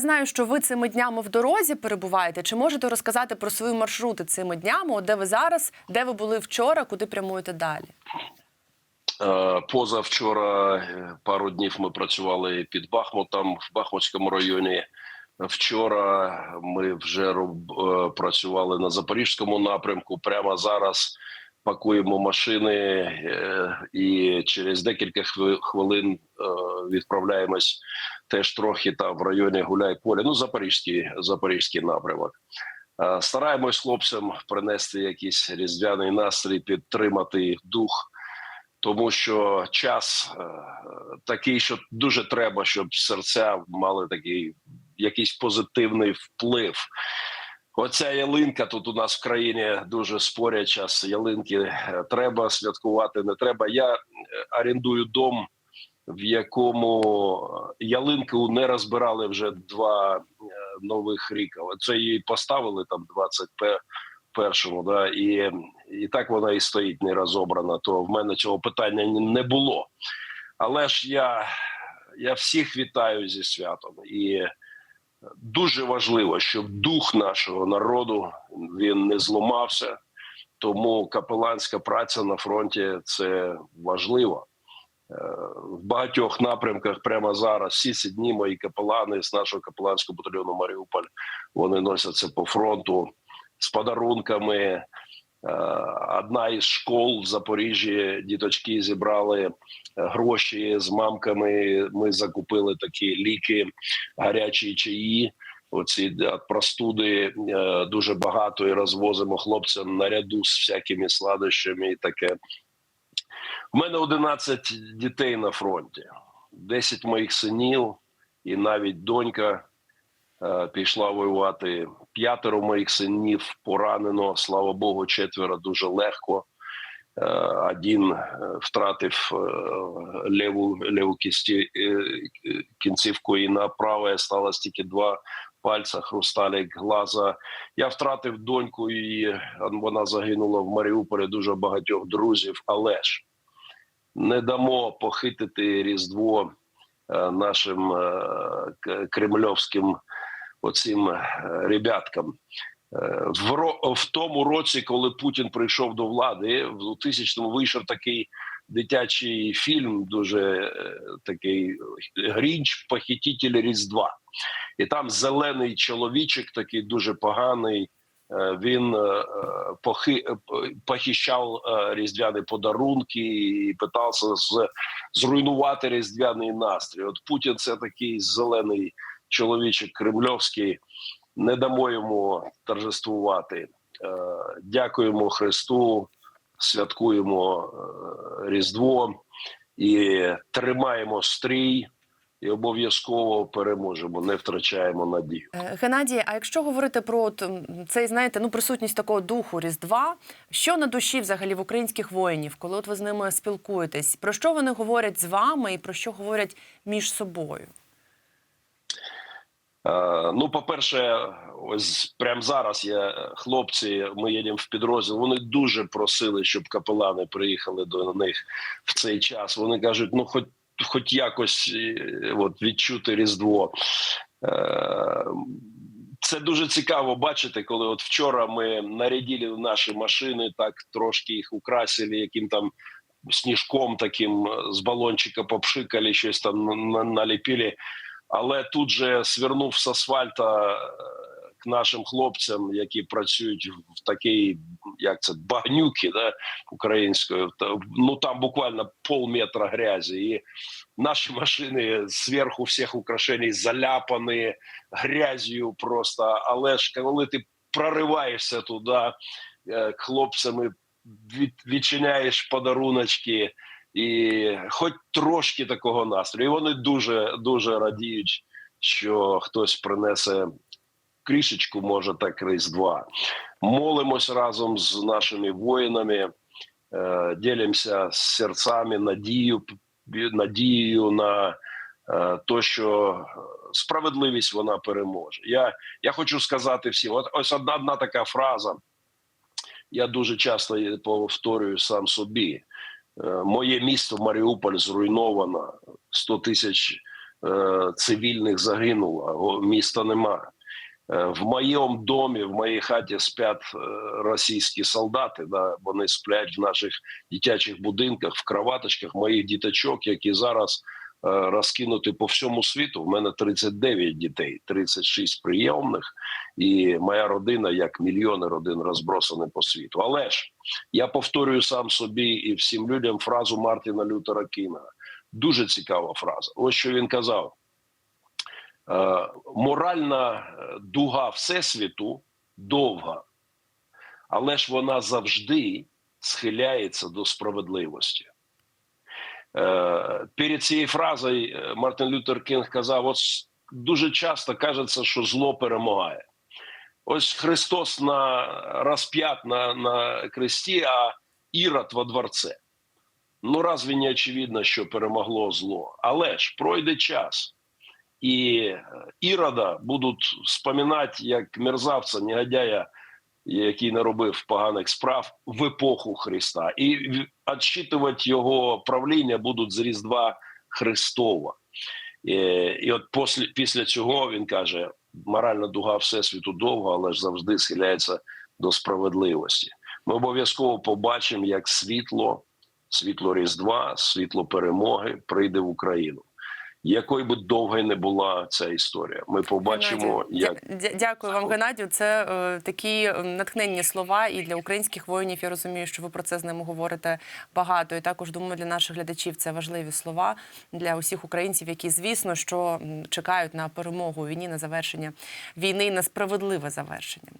Знаю, що ви цими днями в дорозі перебуваєте. Чи можете розказати про свої маршрути цими днями? От де ви зараз, де ви були вчора, куди прямуєте далі? Е, Позавчора е, пару днів ми працювали під Бахмутом в Бахмутському районі. Вчора ми вже е, працювали на запорізькому напрямку. Прямо зараз пакуємо машини е, і через декілька хвилин е, відправляємось теж трохи там в районі Гуляйполя. Ну, запорізький, запорізький напрямок. Е, Стараємось хлопцям принести якийсь різдвяний настрій, підтримати їх дух тому що час такий, що дуже треба, щоб серця мали такий якийсь позитивний вплив. Оця ялинка тут у нас в країні дуже спорять час. Ялинки е, треба святкувати, не треба. Я е, орендую дом, в якому ялинку не розбирали вже два е, нових ріка. Це її поставили там 21 першому, да, і, і так вона і стоїть не розобрана. То в мене цього питання не було. Але ж я, я всіх вітаю зі святом. І дуже важливо, щоб дух нашого народу він не зламався. Тому капеланська праця на фронті це важливо. Е, В багатьох напрямках прямо зараз всі ці дні мої капелани з нашого капеланського батальйону Маріуполь вони носяться по фронту з подарунками. Е, Одна із школ в Запоріжжі діточки зібрали е, гроші з мамками. Ми закупили такі ліки, гарячі чаї. Оці простуди е, дуже багато і розвозимо хлопцям наряду з всякими сладощами і таке. У мене 11 дітей на фронті, 10 моїх синів, і навіть донька пішла воювати. П'ятеро моїх синів поранено, слава Богу, четверо дуже легко. Е, Один е, втратив е, ліву, ліву кісті, е, е, кінцівку, і на праве сталося тільки два пальця, хрусталік глаза. Я втратив доньку, і вона загинула в Маріуполі. Дуже багатьох друзів. Але ж не дамо похитити Різдво е, нашим е, кремльовським оцим е, ребяткам. Е, В, в тому році, коли Путін прийшов до влади, в 2000-му вийшов такий дитячий фільм, дуже е, такий Грінч, похититель Різдва. І там зелений чоловічок, такий дуже поганий. Він похи, похищав різдвяні подарунки і питався зруйнувати різдвяний настрій. От Путін це такий зелений чоловічок кремльовський. Не дамо йому торжествувати. Е, Дякуємо Христу, святкуємо е, Різдво і тримаємо стрій, і обов'язково переможемо. Не втрачаємо надію. Е, Геннадій, а якщо говорити про цей, знаєте, ну присутність такого духу Різдва, що на душі взагалі в українських воїнів, коли от ви з ними спілкуєтесь? Про що вони говорять з вами і про що говорять між собою? Е, Ну, по-перше, ось прямо зараз я хлопці, ми їдемо в підрозділ. Вони дуже просили, щоб капелани приїхали до них в цей час. Вони кажуть, ну хоч хоч якось е, от, відчути різдво. Е, Це дуже цікаво бачити, коли от вчора ми нарядили наші машини, так трошки їх украсили, яким там сніжком таким е, з балончика попшикали, щось там на- на- наліпили. Але тут же свернув з асфальта е, к нашим хлопцям, які працюють в такій, як це багнюки, да, українською. Ну там буквально полметра грязі. І наші машини зверху всіх украшень заляпані грязю просто. Але ж коли ти прориваєшся туди е, к хлопцям і відчиняєш подаруночки і хоч трошки такого настрою. І вони дуже дуже радіють, що хтось принесе крішечку, може так різдва. Молимось разом з нашими воїнами, е, ділимося з серцями, надію, надією на е, то, що справедливість вона переможе. Я, я хочу сказати всім: от ось одна, одна така фраза. Я дуже часто повторюю сам собі. Е, Моє місто Маріуполь зруйновано 100 тисяч е, цивільних загинуло, міста немає. Е, В моєму домі, в моїй хаті сплять е, російські солдати. Да, вони сплять в наших дитячих будинках, в кроваточках моїх діточок, які зараз розкинуті по всьому світу. В мене 39 дітей, 36 прийомних, і моя родина, як мільйони родин, розбросані по світу. Але ж я повторюю сам собі і всім людям фразу Мартіна Лютера Кінга. Дуже цікава фраза. Ось що він казав. Е, моральна е, дуга Всесвіту довга, але ж вона завжди схиляється до справедливості. Е, Перед цією фразою Мартин Лютер Кінг казав: от дуже часто кажеться, що зло перемагає. Ось Христос на розп'ят на, на кресті, а Ірод во дворце. Ну, разве не очевидно, що перемогло зло? Але ж пройде час, і е, Ірода будуть споминати як мерзавця, негодяя, який наробив поганих справ в епоху Христа, і відчитувати його правління будуть з Різдва Христова. Е, І от після, після цього він каже: моральна дуга всесвіту довга, але ж завжди схиляється до справедливості. Ми обов'язково побачимо, як світло, світло Різдва, світло перемоги прийде в Україну. Якою би довгою не була ця історія, ми побачимо, Геннадію, як дя- дя- дякую вам, Геннадію. Це е, такі е, натхненні слова і для українських воїнів. Я розумію, що ви про це з ними говорите багато. І також думаю, для наших глядачів це важливі слова для усіх українців, які, звісно, що чекають на перемогу війні, на завершення війни, і на справедливе завершення.